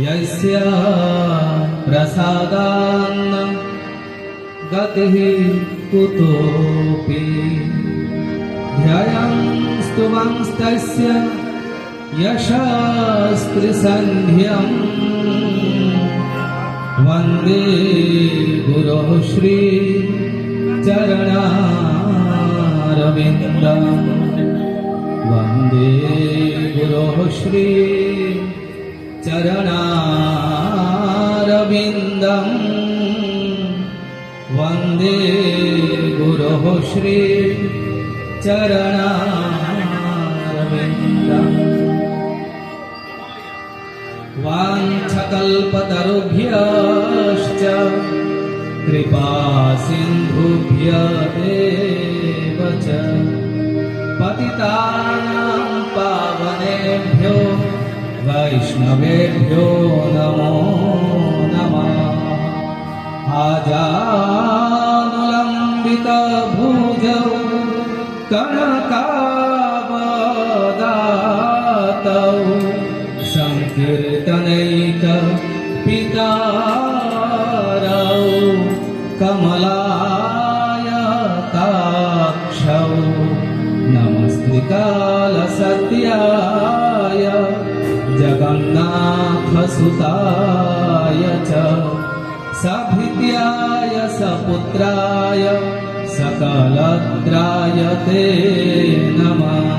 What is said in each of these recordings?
यस्य प्रसादान्न गतिः कुतोऽपि। ध्यायं स्तुवंस्तस्य यशस्त्रिसन्ध्यम् वन्दे गुरोः श्री चरणारविन्दम् वन्दे गुरोः श्री चरणारविन्दम् वन्दे गुरोः श्री चरणारविन्दम् वाञ्छकल्पतरुभ्यश्च कृपा सिन्धुभ्य एव च पतितानां पावनेभ्यो वैष्णवेभ्यो नमो नमः आजानुलम्बितभुजौ कनकावदातौ सङ्कीर्तनैक पितारौ कमलाय ताक्षौ नमस्त्रिकालसत्याय जगन्नाथसुताय च सभिद्याय सपुत्राय सकलत्राय ते नमः।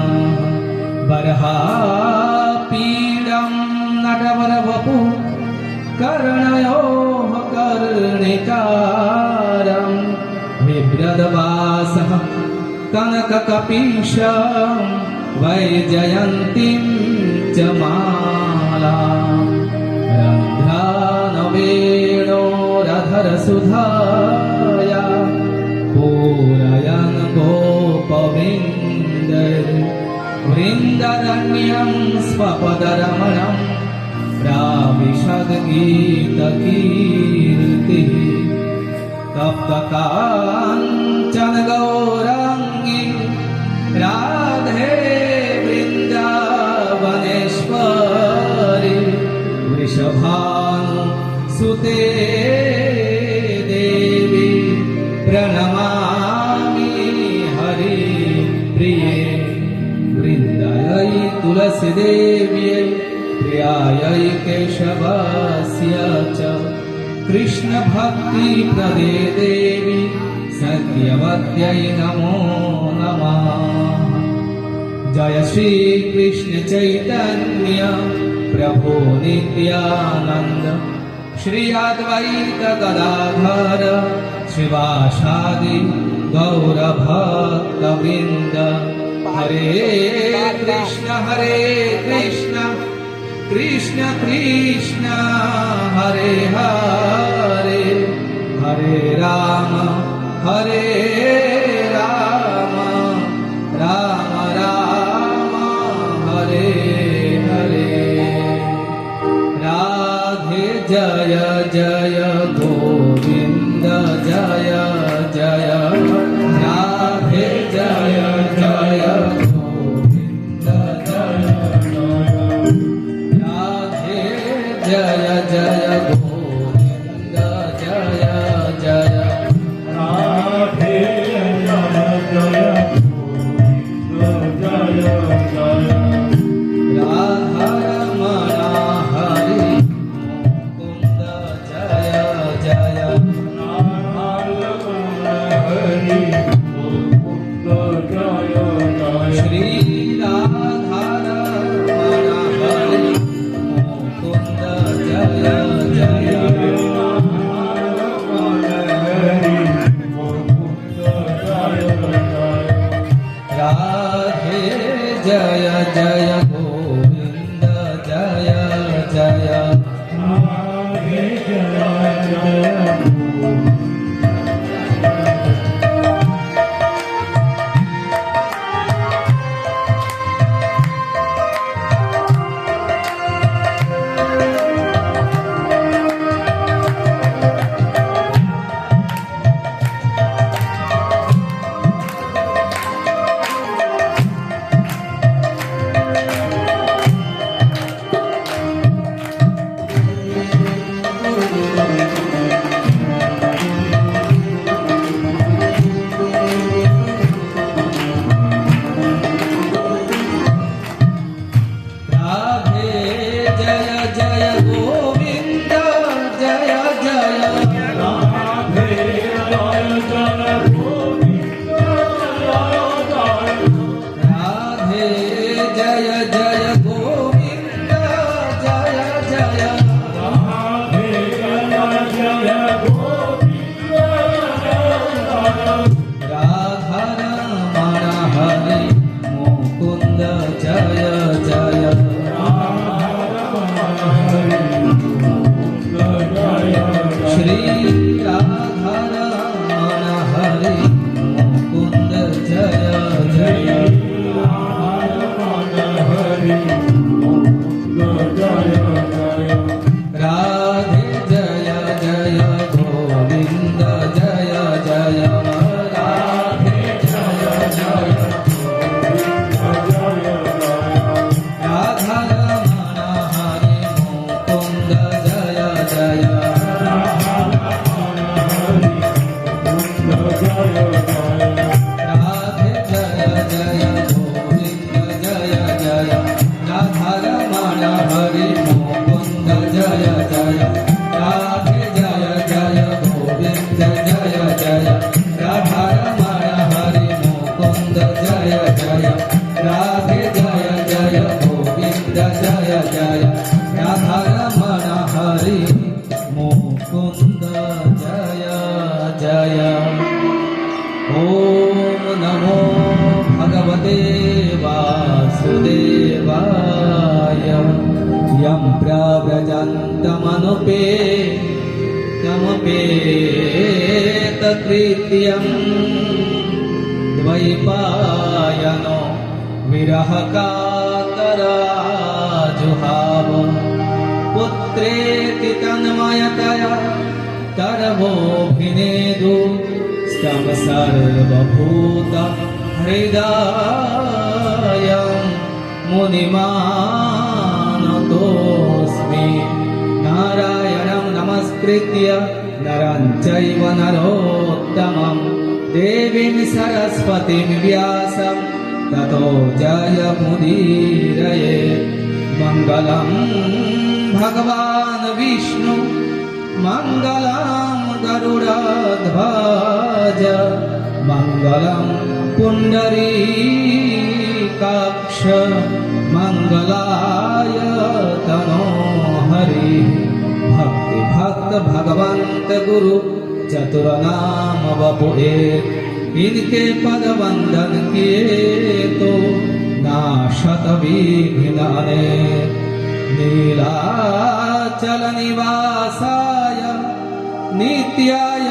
बर्हापीडं नटवरवपु कर्णयोः कर्णिकारं बिभ्रदवासः कनककपीशं वैजयन्तीं च माला रन्ध्रानवेणोरधरसुधाया पूरयन् गोपवृन्द वृन्दरण्यं स्वपदरमणं प्राविशद्गीतकीर्तिः तप्तकाञ्चन गौराङ्गी राधे वृषभानु सुते देवी प्रणमामि हरि प्रिये। वृन्दायै तुलसीदेव्यै प्रियायै केशवस्य च। कृष्णभक्तिप्रदे देवी सत्यवत्यै नमो नमः। जय श्रीकृष्ण चैतन्य प्रभो नित्यानन्द। श्री अद्वैत गदाधर शिवासादि गौरभक्तवृन्द। हरे कृष्ण हरे कृष्ण। कृष्ण कृष्ण हरे हरे। हरे राम हरे जय जय राधे जय जय तमपेतकृत्यं द्वैपायनो विरहकातराजुहाव पुत्रेति तन्मयतया तरवोऽभिनेदु। स्तव सर्वभूत हृदय मुनिमानतोऽस्मि। नारायणं नमस्कृत्य नरं चैव नरोत्तमं देवीं सरस्वतीं व्यासं ततो जयमुदीरये मङ्गलं भगवान् विष्णु मङ्गलं गरुडध्वज मङ्गलं पुण्डरीकाक्ष मङ्गलाय तनो हरि भक्ति भक्त भगवन्त गुरु चतुरनाम बपुए इनके पद वंदन किए तो नाशत विघ्न अनेक नीलाचल निवासाय नित्याय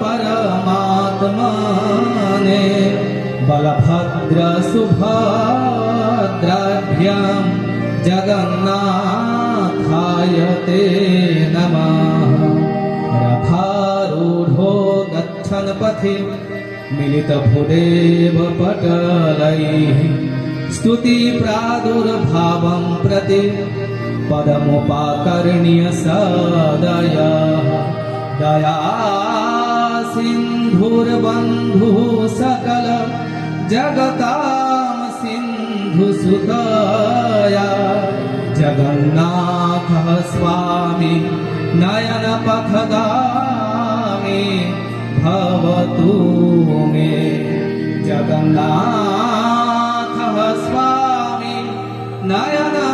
परमात्मने बलभद्र सुभद्राभ्यां जगन्नाथाय ते नमः। रथारूढो गच्छन् पथि मिलितभुदेव पटलैः। स्तुतिप्रादुर्भावं प्रति पदमुपाकर्ण्य सदया। दया सिन्धुर्बन्धुः सकल जगतां सिन्धुसुतया। जगन्नाथः स्वामी नयनपथगामी भवतु मे। जगन्नाथः स्वामी नयनपथगामी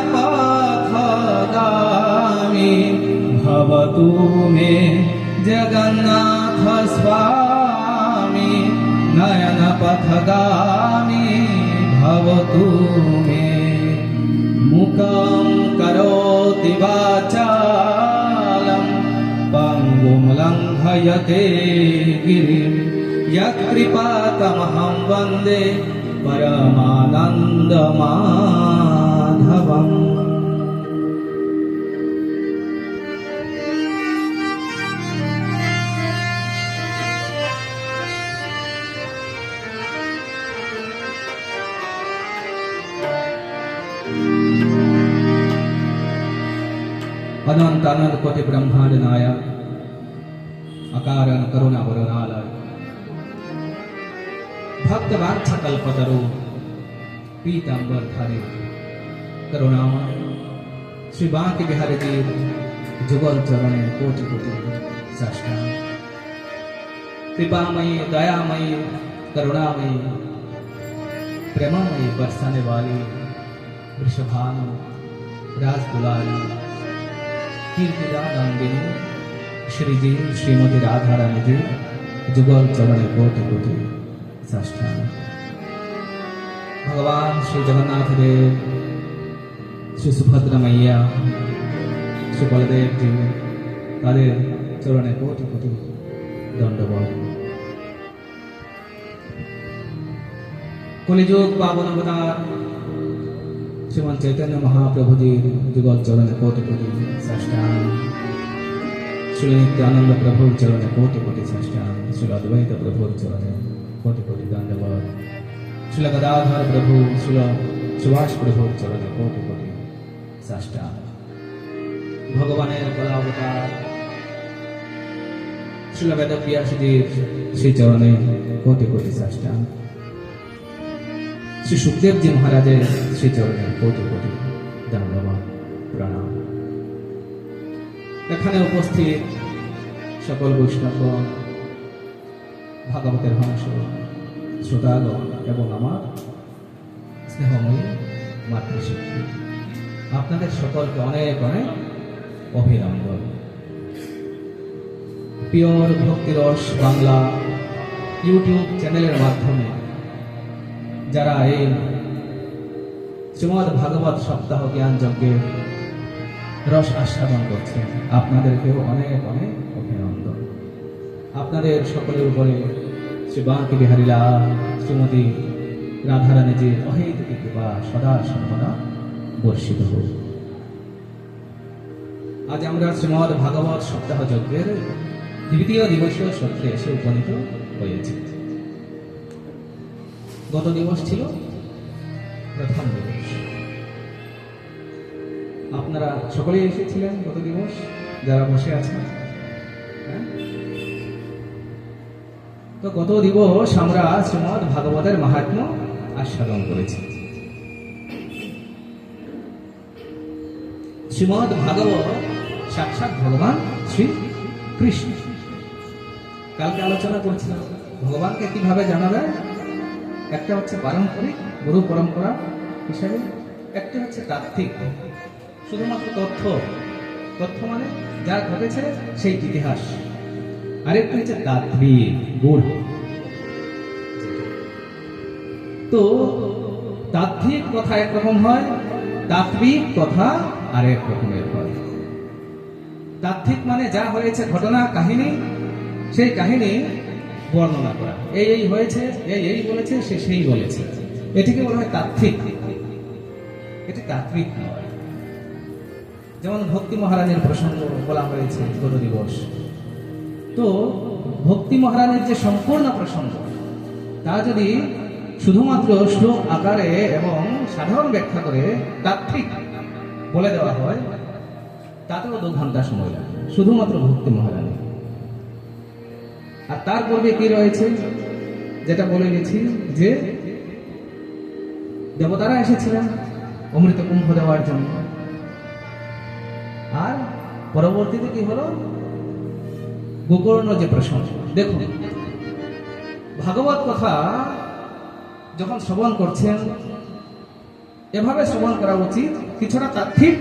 भवतु मे। जगन्नाथ स्वामी नयनपथगामी भवतु मे। मुखं करोति वाचालं पङ्गुं लङ्घयते गिरिं। यत्कृपातमहं वन्दे परमानन्दमाधवम् अनंत अनंत कोटि ब्रह्मांड नायक अकारण करुणा वरुणालय। भक्त कल्पतरु पीतांबर श्री बांके बिहारी जुगल चरण कोटि कोटि साष्टांग कृपामयी, दयामयी, करुणामयी, प्रेममयी, बरसाने वाली, वृषभानु राजदुलारी কীর্তিদানন্দিনী শ্রীজি শ্রীমতী রাধারানীজি যুগল চরণে কোটি কোটি সাষ্টান ভগবান শ্রী জগন্নাথ দেব শ্রী সুভদ্রা মাইয়া শ্রী বলদেবজি তাদের চরণে কোটি কোটি দণ্ডবল। কলিযুগ পাবন অবতার শ্রীমান চৈতন্য মহাপ্রভুজির যুগল চরণে কোটি কোটি সাষ্টাং। শ্রী নিত্যানন্দ প্রভুর চরণে কোটি কোটি সাষ্টাং। শ্রী অদ্বৈত প্রভুর চরণে কোটি কোটি দণ্ডবত শ্রী গদাধর প্রভু, শ্রী সুভাষ প্রভুর চরণে কোটি কোটি সাষ্টাং। ভগবানের কলা অবতার শ্রী বেদব্যাসীজির শ্রী চরণে কোটি কোটি সাষ্টাং। শ্রী সুখদেবজি মহারাজের চরণে কোটি কোটি ধন্যবাদ প্রণাম। এখানে উপস্থিত সকল বৈষ্ণব, ভাগবতের হংস শ্রোতাগণ এবং আমার স্নেহময়ী মাতৃশিক্ষী আপনাদের সকলকে অনেক অনেক অভিনন্দন। পিওর ভক্তিরস বাংলা ইউটিউব চ্যানেলের মাধ্যমে যারা এই শ্রীমদ ভাগবত সপ্তাহ জ্ঞান যজ্ঞের রস আস্বাদন করছেন আপনাদেরকেও অনেক অনেক অভিনন্দন। আপনাদের সকলের উপরে শ্রী বাঁকি বিহারী লাল, শ্রীমতী রাধারানীজির অহেতুক কৃপা সদা সর্বদা বর্ষিত হোক। আজ আমরা শ্রীমদ ভাগবত সপ্তাহ যজ্ঞের দ্বিতীয় দিবসীয় সত্যে এসে উপনীত হয়েছি। গত দিবস ছিল প্রথম দিবস। আপনারা সকলেই এসেছিলেন গত দিবস? যারা বসে আছেন। হ্যাঁ? তো গত দিবস আমরা শ্রীমদ ভাগবতের মাহাত্ম্য আস্বাদন করেছি। শ্রীমদ ভাগবত সাক্ষাৎ ভগবান শ্রী কৃষ্ণ কালকে আলোচনা করছিলাম। ভগবানকে কীভাবে জানা যায় একটা হচ্ছে পারম্পরিক, গুরু পরম্পরা হিসাবে, একটা হচ্ছে তাত্ত্বিক। শুধুমাত্র তথ্য। তথ্য মানে যা ঘটেছে সেই ইতিহাস। আরেকটা হচ্ছে তাত্ত্বিক গুড় তো তাত্ত্বিক কথা একরকম হয়, তাত্ত্বিক কথা আরেক রকমের হয়। তাত্ত্বিক মানে যা হয়েছে ঘটনা, কাহিনী, সেই কাহিনী বর্ণনা করা। এই এই হয়েছে, এই এই বলেছে, সে সেই বলেছে। এটিকে বলা হয় তাত্ত্বিক। এটি তাত্ত্বিক নয়। যেমন ভক্তি মহারানীর প্রসঙ্গ বলা হয়েছে গত দিবস। তো ভক্তি মহারানীর যে সম্পূর্ণ প্রসঙ্গ, তা যদি শুধুমাত্র শ্লোক আকারে এবং সাধারণ ব্যাখ্যা করে তাত্ত্বিক বলে দেওয়া হয়, তাতেও দু ঘণ্টা সময় লাগে। শুধুমাত্র ভক্তি মহারানী আর তার পূর্বে কি রয়েছে? যেটা বলে গেছি যে, দেবতারা এসেছিলেন অমৃত কুম্ভ দেওয়ার জন্য। আর পরবর্তীতে কি হলো? গোকর্ণ যে প্রসঙ্গ। দেখুন, ভাগবত কথা যখন শ্রবণ করছেন, এভাবে শ্রবণ করা উচিত কিছুটা তাত্ত্বিক,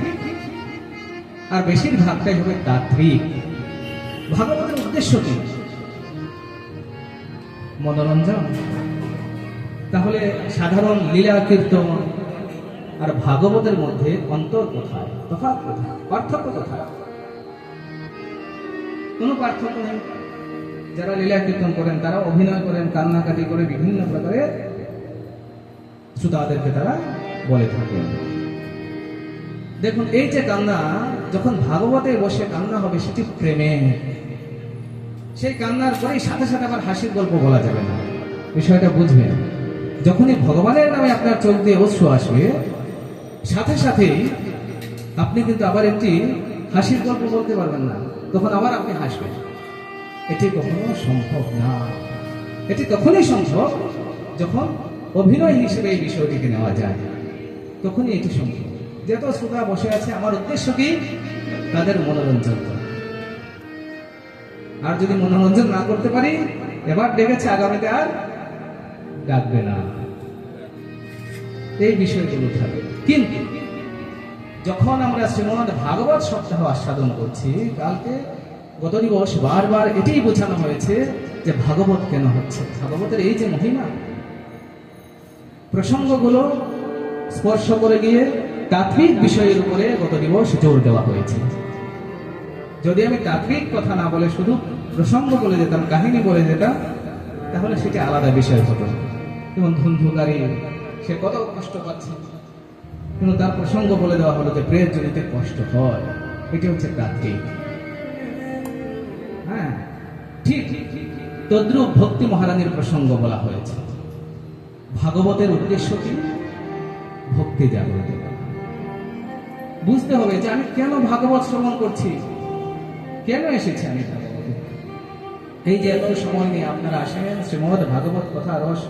আর বেশিরভাগটাই হবে তাত্ত্বিক। ভাগবতের উদ্দেশ্য কি? মনোরঞ্জন। তাহলে সাধারণ লীলা কীর্তন আর ভাগবতের মধ্যে অন্তর কোথায়? তফাৎ কোথায়? পার্থক্য কোথায়? কোনো পার্থক্য নেই। যারা লীলা কীর্তন করেন, তারা অভিনয় করেন, কান্নাকাটি করে বিভিন্ন প্রকারে শ্রোতাদেরকে তারা বলে থাকেন। দেখুন, এই যে কান্না, যখন ভাগবতে বসে কান্না হবে, সেটি প্রেমে সেই কান্নার পরেই সাথে সাথে আবার হাসির গল্প বলা যাবে না। বিষয়টা বুঝবেন, যখনই ভগবানের নামে আপনার চোখ দিয়ে অশ্রু আসবে, সাথে সাথেই আপনি কিন্তু আবার একটি হাসির গল্প বলতে পারবেন না, তখন আবার আপনি হাসবেন। এটি কখনো সম্ভব না। এটি তখনই সম্ভব যখন অভিনয় হিসেবে এই বিষয়টিকে নেওয়া যায়। তখনই এটি সম্ভব। যত শ্রোতা বসে আছে, আমার উদ্দেশ্য কি? তাদের মনোরঞ্জন আর যদি মনোরঞ্জন না করতে পারি, এবার ডেকেছে আগামীতে আর ডাকবে না। এই বিষয়গুলো থাকে কিন্তু যখন আমরা শ্রীমদ ভাগবত সপ্তাহ আস্বাদন করছি, কালকে গত দিবস বারবার এটাই বোঝানো হয়েছে যে ভাগবত কেন হচ্ছে? ভাগবতের এই যে মহিমা, প্রসঙ্গগুলো স্পর্শ করে গিয়ে তাত্ত্বিক বিষয়ের উপরে গত দিবস জোর দেওয়া হয়েছে। যদি আমি তাত্ত্বিক কথা না বলে শুধু প্রসঙ্গ বলে যেতাম, কাহিনী বলে যেতাম, তাহলে সেটা আলাদা বিষয় হতো। যেমন ধুন্ধুকারী, সে কত কষ্ট পাচ্ছে। কিন্তু তার প্রসঙ্গ বলে দেওয়া হলো যে প্রের জনিতে কষ্ট হয় এটি হচ্ছে তাত্ত্বিক হ্যাঁ ঠিক। তদ্রুপ ভক্তি মহারানীর প্রসঙ্গ বলা হয়েছে। ভাগবতের উদ্দেশ্য কি? ভক্তি জাগ্রত। বুঝতে হবে যে আমি কেন ভাগবত শ্রবণ করছি? কেন এসেছি আমি এই যে এত সময় নিয়ে আপনারা আসেন শ্রীমদ ভাগবত কথা রস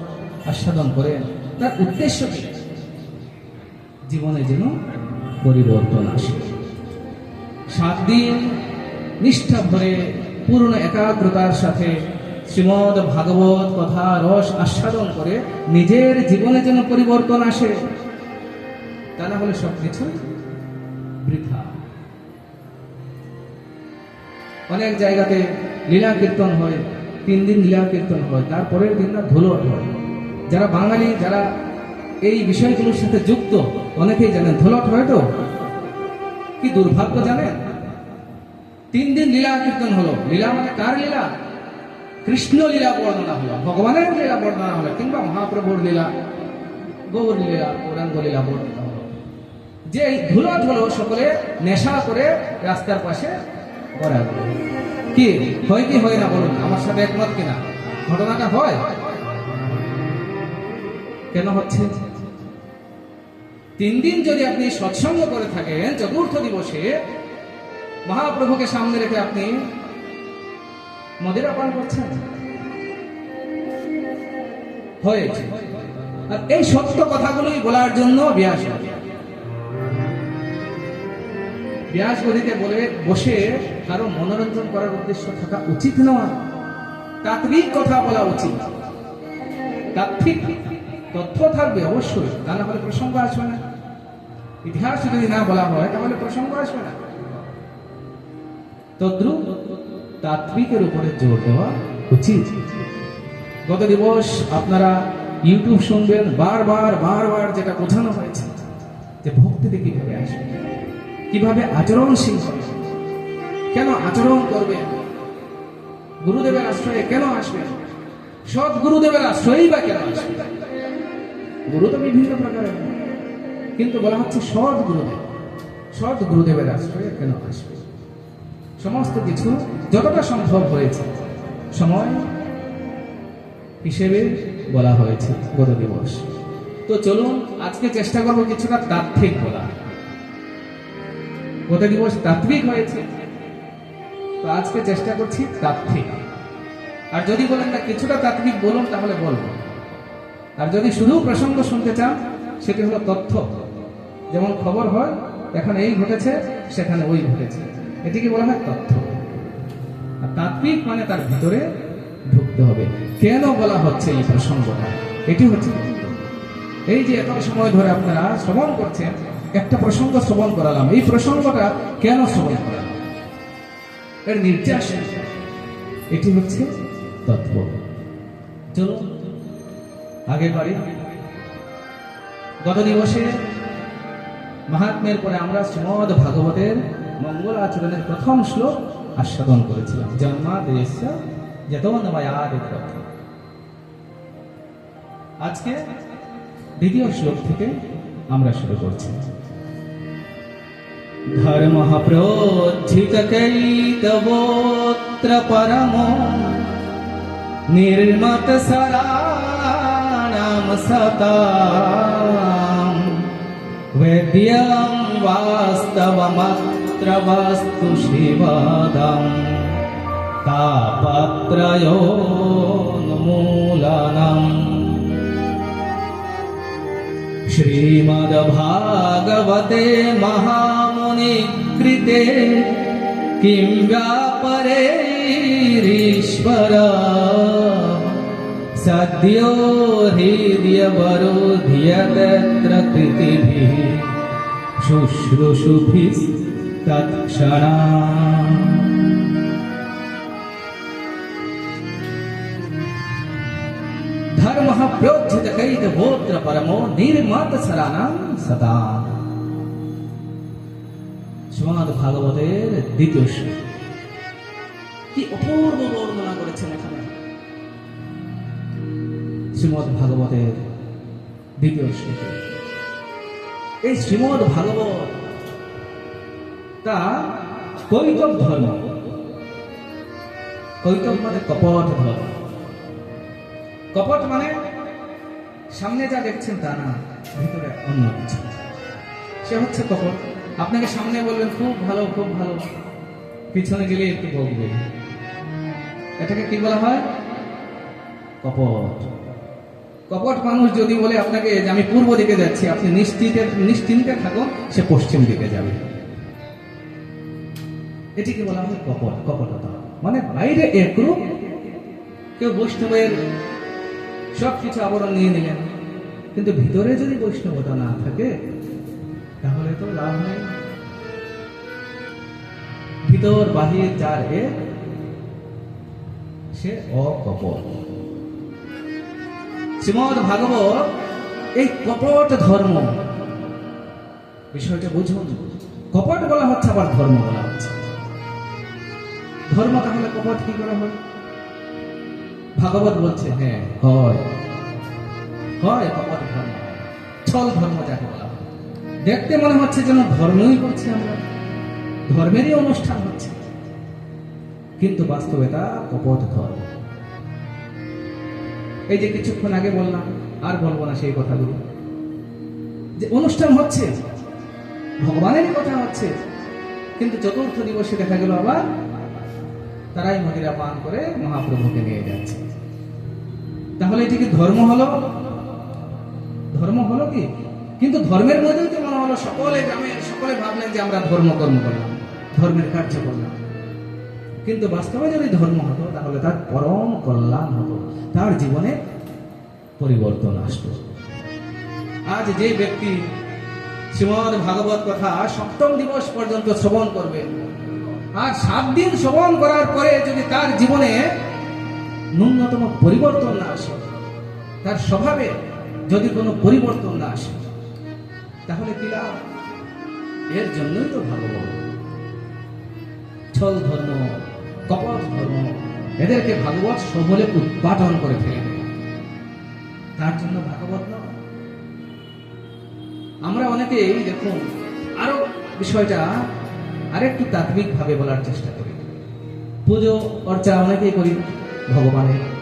আস্বাদন করেন, তার উদ্দেশ্য কি? জীবনে যেন পরিবর্তন আসে। সাত দিন নিষ্ঠা ভরে পূর্ণ একাগ্রতার সাথে শ্রীমদ ভাগবত কথা রস আস্বাদন করে নিজের জীবনে যেন পরিবর্তন আসে, তা না হলে সবকিছু বৃথা। অনেক জায়গাতে লীলা কীর্তন হয়, তিন দিন লীলা কীর্তন হয়, তারপরের দিন না ধুলোট হয়। যারা বাঙালি, যারা এই বিষয়গুলোর সাথে যুক্ত, অনেকেই জানেন ধুলট হয় তো? কি দুর্ভাগ্য জানেন? তিন দিন লীলা কীর্তন হলো। লীলা মানে কার লীলা? কৃষ্ণ লীলা বর্ণনা হলো, ভগবানের লীলা বর্ণনা হলো, কিংবা মহাপ্রভুর লীলা, গৌর লীলা, গৌরাঙ্গ লীলা বর্ণনা হলো। যে এই ধুলট হলো, সকলে নেশা করে রাস্তার পাশে করা কি? হয় কি হয় না বলুন? আমার সাথে একমত কিনা? ঘটনাটা হয়? কেন হচ্ছে? তিন দিন যদি আপনি সৎসঙ্গ করে থাকেন, চতুর্থ দিবসে মহাপ্রভুকে সামনে রেখে আপনি মদিরা পান করছেন? হয়েছে। আর এই সত্য কথাগুলোই বলার জন্য ব্যাস হয়। ব্যাস গদিতে বলে, বসে কারও মনোরঞ্জন করার উদ্দেশ্য থাকা উচিত নয়। তাত্বিক কথা বলা উচিত। তাত্বিক তথ্য থাকবে অবশ্যই, তা না হলে প্রসঙ্গ আসবে না। ইতিহাস যদি না বলা হয়, তাহলে প্রসঙ্গ আসবে না। তদ্রুপ তাত্ত্বিকের উপরে জোর দেওয়া উচিত। গত দিবস আপনারা ইউটিউব শুনবেন, বারবার বারবার যেটা বোঝানো হয়েছে, যে ভক্তিতে কীভাবে আসবে। কীভাবে আচরণশীল হবে? কেন আচরণ করবে? গুরুদেবের আশ্রয়ে কেন আসবে? সৎ গুরুদেবের আশ্রয়ই বা কেন আসবে? গুরু তো বিভিন্ন প্রকারের কিন্তু বলা হচ্ছে সৎ গুরুদেব সৎ গুরুদেবের আশ্রয়ে কেন আসবে? সমস্ত কিছু যতটা সম্ভব হয়েছে, সময় হিসেবে বলা হয়েছে গত দিবস তো চলুন, আজকে চেষ্টা করব কিছুটা তাত্ত্বিক বলা গত দিবস তাত্ত্বিক হয়েছে। তো আজকে চেষ্টা করছি তাত্ত্বিক। আর যদি বলেন না কিছুটা তাত্ত্বিক বলুন, তাহলে বলব। আর যদি শুধু প্রসঙ্গ শুনতে চান, সেটি হলো তথ্য। যেমন খবর হয়, এখন এই ঘটেছে, সেখানে ওই ঘটেছে। এটিকে বলা হয় তথ্য? আর তাত্ত্বিক মানে তার ভিতরে ঢুকতে হবে। কেন বলা হচ্ছে এই প্রসঙ্গটা? এটি হচ্ছে এই যে এত সময় ধরে আপনারা শ্রবণ করছেন একটা প্রসঙ্গ শ্রবণ করালাম। এই প্রসঙ্গটা কেন শ্রবণ করালাম? এর নির্যাস এটি হচ্ছে তত্ত্ব। চলো আগে বাড়ি। গত দিবসে মাহাত্মের পরে আমরা শ্রীমদ ভাগবতের মঙ্গল আচরণের প্রথম শ্লোক আস্বাদন করেছিলাম। জন্মাদেশ যতনময়াদিত আজকে দ্বিতীয় শ্লোক থেকে আমরা শুরু করছি। धर्मः प्रोच्छितचैतवोत्र परमो निर्मतसराणां निर्मतसराणामसता वैद्यं वास्तवमत्र वस्तु श्रीमदम् तापत्रयोन्मूलनम्। श्रीमद्भागवते महा कृते। किं व्यापरेश्वर सद्यो धीर्यवरुधि कृतिभिः शुश्रुषुभिस्तत्क्षणा धर्मः प्रोद्धितकैतगोत्र परमो दीर्मातसरानाम् सदा। শ্রীমদ ভাগবতের দ্বিতীয় শ্লোক। কি অপূর্ব বর্ণনা করেছেন এখানে। শ্রীমদ ভাগবতের দ্বিতীয় শ্লোকে। এই শ্রীমদ ভাগবত তা কৈতব ধর্ম। কৈতব মানে কপট ধর্ম। কপট মানে সামনে যা দেখছেন তা না ভিতরে অন্য কিছু। সে হচ্ছে কপট। আপনাকে সামনে বলবেন খুব ভালো খুব ভালো। পিছনে গেলে একটু বকবে এটাকে কি বলা হয়? কপট। কপট মানুষ যদি বলে আপনাকে যে আমি পূর্ব দিকে যাচ্ছি, আপনি নিশ্চিতে, নিশ্চিন্তে থাকুন, সে পশ্চিম দিকে যাবে। এটিকে বলা হয় কপট, কপটতা। মানে বাইরে একরূপ, কেউ বৈষ্ণবের সব কিছু আবরণ নিয়ে নিলেন। কিন্তু ভিতরে যদি বৈষ্ণবতা না থাকে তাহলে তো লাভ নেই। ভিতর বাহির যার এ, সে অকপট। শ্রীমদ ভাগবত, এই কপট ধর্ম। বিষয়টা বুঝুন। কপট বলা হচ্ছে, আবার ধর্ম বলা হচ্ছে। ধর্ম তাহলে কপট কি করে হয়? ভাগবত বলছে হ্যাঁ হয়। হয় কপট ধর্ম। ছল ধর্ম যাকে বলা হয়। দেখতে মনে হচ্ছে যেন ধর্মই করছি আমরা। ধর্মেরই অনুষ্ঠান হচ্ছে। কিন্তু বাস্তবে কপট ধর্ম। এই যে কিছুক্ষণ আগে বললাম, আর বলব না সেই কথাগুলো। যে অনুষ্ঠান হচ্ছে, ভগবানেরই কথা হচ্ছে, কিন্তু চতুর্থ দিবসে দেখা গেল আবার তারাই মদিরা পান করে মহাপ্রভুকে নিয়ে যাচ্ছে। তাহলে এটি কি ধর্ম হলো? ধর্ম হলো কি? কিন্তু ধর্মের মধ্যেও তো মনে হলো সকলে গ্রামে সকলে ভাবলেন যে আমরা ধর্ম কর্ম করলাম, ধর্মের কার্য করলাম। কিন্তু বাস্তবে যদি ধর্ম হতো, তাহলে তার পরম কল্যাণ হতো, তার জীবনে পরিবর্তন আসতো। আজ যে ব্যক্তি শ্রীমদ ভাগবত কথা সপ্তম দিবস পর্যন্ত শ্রবণ করবে, আর সাত দিন শ্রবণ করার পরে যদি তার জীবনে ন্যূনতম পরিবর্তন না আসে, তার স্বভাবে যদি কোনো পরিবর্তন না আসে তাহলে কি লাভ? এর জন্যই তো ভাগবত। ছল ধর্ম, কপট ধর্ম, এদেরকে ভাগবত সবলে উৎপাদন করে ফেলে তার জন্য ভাগবত নয়। আমরা অনেকেই দেখুন, আরও বিষয়টা আরেকটু তাত্বিক ভাবে বলার চেষ্টা করি। পুজো, অর্চা অনেকেই করি ভগবানের।